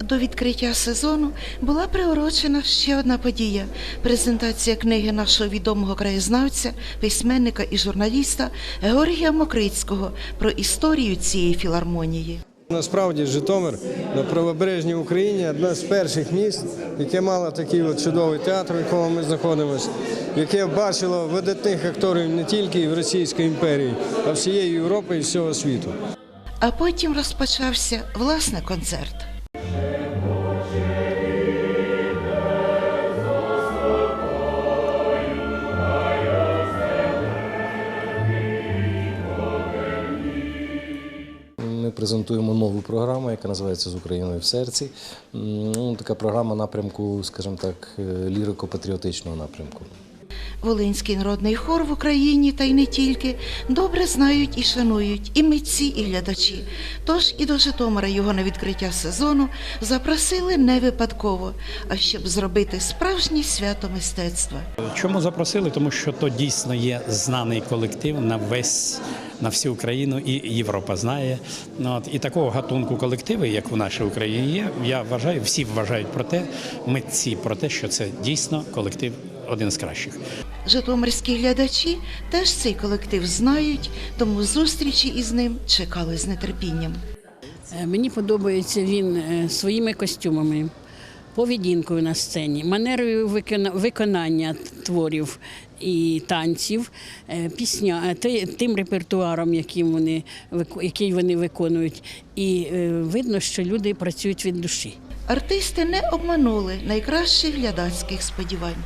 До відкриття сезону була приурочена ще одна подія презентація книги нашого відомого краєзнавця, письменника і журналіста Георгія Мокрицького про історію цієї філармонії. Насправді Житомир на правобережній Україні одне з перших міст, яке мало такий от чудовий театр, в якому ми знаходимося, яке бачило видатних акторів не тільки в Російської імперії, а всієї Європи і всього світу. А потім розпочався власне концерт. Презентуємо нову програму, яка називається З Україною в серці. Ну, така програма напрямку, скажімо так, е, лірико-патріотичного напрямку. Волинський народний хор в Україні та й не тільки добре знають і шанують і митці, і глядачі. Тож і до Житомира його на відкриття сезону запросили не випадково, а щоб зробити справжнє свято мистецтва. Чому запросили? Тому що то дійсно є знаний колектив на весь на всю Україну і Європа знає. Ну, от, і такого гатунку колективи, як в нашій Україні є, я вважаю, всі вважають про те, митці про те, що це дійсно колектив один з кращих. Житомирські глядачі теж цей колектив знають, тому зустрічі із ним чекали з нетерпінням. Е, Мені подобається він е, своїми костюмами, поведінкою на сцені, манерою виконання творів і танців, е, пісня, тим репертуаром, яким вони, який вони виконують. І видно, що люди працюють від душі. Артисти не обманули найкращих глядацьких сподівань.